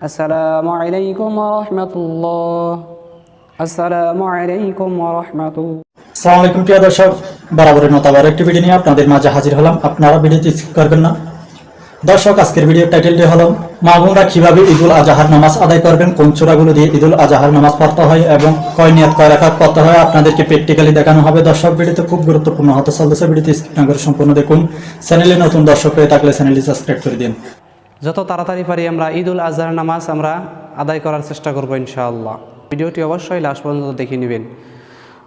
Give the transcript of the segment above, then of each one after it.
السلام عليكم ورحمة الله السلام عليكم ورحمة الله সালাম আলাইকুম প্রিয় দর্শক বরাবরের মতো আবার একটি ভিডিও নিয়ে আপনাদের মাঝে হাজির হলাম আপনারা ভিডিওটি স্কিপ করবেন না দর্শক আজকের ভিডিওর টাইটেলটি হলো মামুনরা কিভাবে ঈদুল আজহার নামাজ আদায় করবেন কোন চূড়াগুলো দিয়ে ঈদুল আজহার নামাজ পড়তে হয় এবং কয় নিয়ত কয় রাখাত পড়তে হয় আপনাদেরকে প্র্যাকটিক্যালি দেখানো হবে দর্শক ভিডিওতে খুব গুরুত্বপূর্ণ হতে চলতেছে ভিডিওটি স্কিপ না করে সম্পূর্ণ দেখুন চ্যানেলে নতুন দর্শক হয়ে থাকলে চ্যানেলটি সাবস্ক্রাইব করে দিন যত তাড়াতাড়ি পারি আমরা ঈদুল আজহার নামাজ আমরা আদায় করার চেষ্টা করবো ইনশাআল্লাহ ভিডিওটি অবশ্যই লাস্ট পর্যন্ত দেখে নেবেন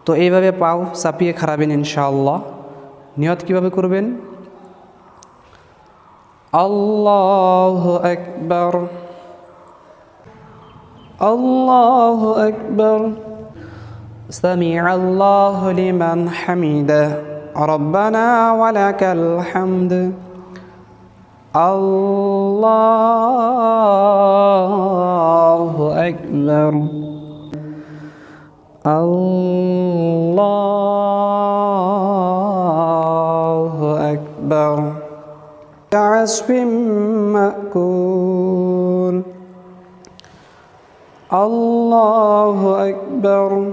তো এইভাবে পাও চাপিয়ে খারাবেন ইনশাআল্লাহ নিয়ত কিভাবে করবেন আল্লাহ আকবর আল্লাহ আকবর سمع الله لمن حمده ربنا ولك الحمد الله أكبر الله أكبر كعصف مأكول الله أكبر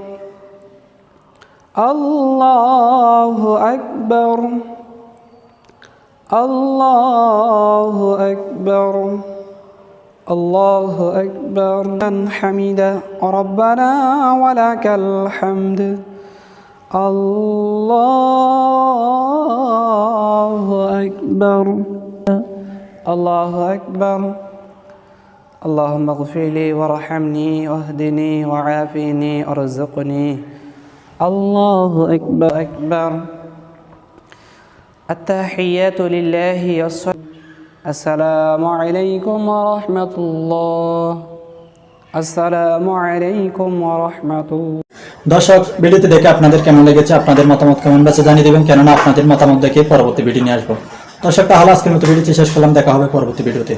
الله أكبر الله أكبر. الله أكبر. من حمده ربنا ولك الحمد. الله أكبر. الله أكبر. اللهم اغفر لي وارحمني واهدني وعافني وارزقني. الله أكبر أكبر. التحيات لله والصلاة السلام عليكم ورحمة الله السلام عليكم ورحمة الله দর্শক ভিডিওটি দেখে আপনাদের কেমন লেগেছে আপনাদের মতামত কমেন্ট বক্সে জানিয়ে দেবেন কেননা আপনাদের মতামত দেখে পরবর্তী ভিডিও নিয়ে আসবো দর্শক তাহলে আজকের মতো ভিডিওটি শেষ করলাম দেখা হবে পরবর্তী ভিডিওতে